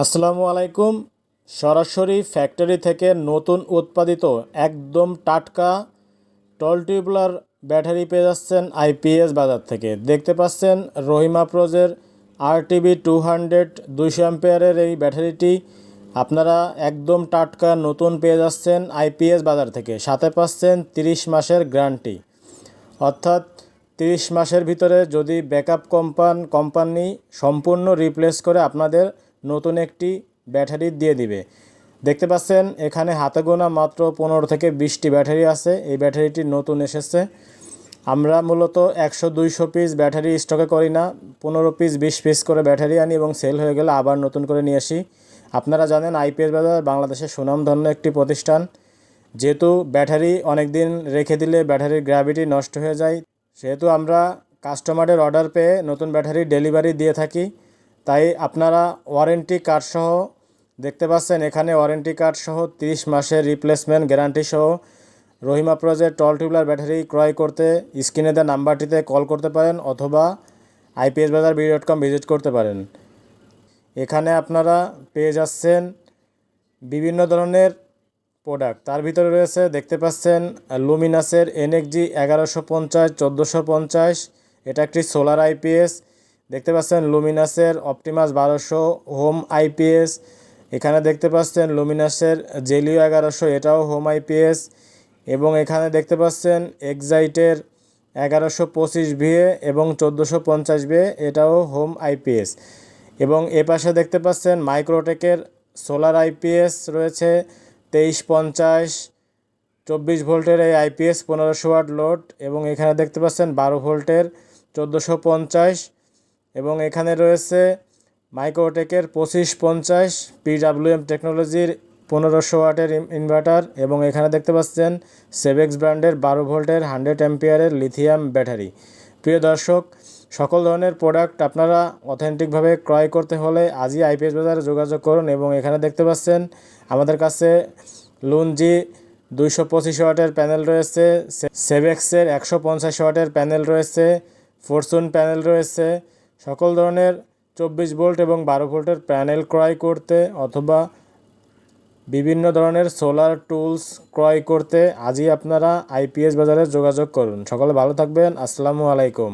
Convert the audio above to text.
আসসালামু আলাইকুম। সরাসরি ফ্যাক্টরি থেকে নতুন উৎপাদিত একদম টাটকা টল টিউবুলার ব্যাটারি পেয়ে যাচ্ছেন আইপিএস বাজার থেকে। দেখতে পাচ্ছেন রহিমা প্রোজের আরটিবি টু হান্ড্রেড দুইশো অ্যাম্পেয়ারের এই ব্যাটারিটি। আপনারা একদম টাটকা নতুন পেয়ে যাচ্ছেন আইপিএস বাজার থেকে। সাথে পাচ্ছেন তিরিশ মাসের গ্যারান্টি। অর্থাৎ তিরিশ মাসের ভিতরে যদি ব্যাকআপ কোম্পান কোম্পানি সম্পূর্ণ রিপ্লেস করে আপনাদের নতুন একটি ব্যাটারি দিয়ে দিবে। দেখতে পাচ্ছেন, এখানে হাতে গোনা মাত্র পনেরো থেকে বিশটি ব্যাটারি আছে। এই ব্যাটারিটি নতুন এসেছে। আমরা মূলত একশো দুইশো পিস ব্যাটারি স্টকে করি না। পনেরো পিস, বিশ পিস করে ব্যাটারি আনি এবং সেল হয়ে গেলে আবার নতুন করে নিয়ে আসি। আপনারা জানেন, আইপিএস বাজার বাংলাদেশের সুনামধন্য একটি প্রতিষ্ঠান। যেহেতু ব্যাটারি অনেক দিন রেখে দিলে ব্যাটারির গ্র্যাভিটি নষ্ট হয়ে যায়, সেহেতু আমরা কাস্টমারের অর্ডার পেয়ে নতুন ব্যাটারি ডেলিভারি দিয়ে থাকি। তাই আপনারা ওয়ারেন্টি কার্ড সহ দেখতে পাচ্ছেন, এখানে ওয়ারেন্টি কার্ড সহ তিরিশ মাসের রিপ্লেসমেন্ট গ্যারান্টি সহ রহিমা প্রজের টল টিউবলার ব্যাটারি ক্রয় করতে স্ক্রিনে দেওয়া নাম্বারটিতে কল করতে পারেন অথবা আইপিএস বাজার বি ডট কম ভিজিট করতে পারেন। এখানে আপনারা পেয়ে যাচ্ছেন বিভিন্ন ধরনের প্রোডাক্ট। তার ভিতরে রয়েছে, দেখতে পাচ্ছেন, লুমিনাসের এনএক্সজি এগারোশো পঞ্চাশ, চোদ্দোশো পঞ্চাশ, এটা একটি সোলার আইপিএস দেখতে পাচ্ছেন লুমিনাসের অপটিমাস বারোশো হোম আইপিএস। এখানে দেখতে পাচ্ছেন লুমিনাসের জেলিও এগারোশো, এটাও হোম আইপিএস। এবং এখানে দেখতে পাচ্ছেন এক্সাইটের এগারোশো পঁচিশ ভিএ এবং চোদ্দোশো পঞ্চাশ ভিএ এটাও হোম আইপিএস। এবং এ পাশে দেখতে পাচ্ছেন মাইক্রোটেকের সোলার আইপিএস রয়েছে, তেইশ পঞ্চাশ, চব্বিশ ভোল্টের এই আইপিএস, পনেরোশো ওয়াট লোড। এবং এখানে দেখতে পাচ্ছেন বারো ভোল্টের চোদ্দোশো পঞ্চাশ এবং এখানে রয়েছে মাইক্রোটেকের পঁচিশ পঞ্চাশ পিডাব্লিউএম টেকনোলজির পনেরোশো ওয়াটের ইনভার্টার এবং এখানে দেখতে পাচ্ছেন সেভেক্স ব্র্যান্ডের বারো ভোল্টের হান্ড্রেড অ্যাম্পিয়ারের লিথিয়াম ব্যাটারি। প্রিয় দর্শক, সকল ধরনের প্রোডাক্ট আপনারা অথেন্টিকভাবে ক্রয় করতে হলে আজই আইপিএস বাজারে যোগাযোগ করুন এবং এখানে দেখতে পাচ্ছেন আমাদের কাছে লুনজি দুইশো পঁচিশ ওয়াটের প্যানেল রয়েছে সেভেক্সের একশো পঞ্চাশ ওয়াটের প্যানেল রয়েছে, ফরচুন প্যানেল রয়েছে সকল ধরনের চব্বিশ ভোল্ট এবং বারো ভোল্টের প্যানেল ক্রয় করতে অথবা বিভিন্ন ধরনের সোলার টুলস ক্রয় করতে আজই আপনারা আইপিএস বাজারে যোগাযোগ করুন। সকলে ভালো থাকবেন। আসসালামু আলাইকুম।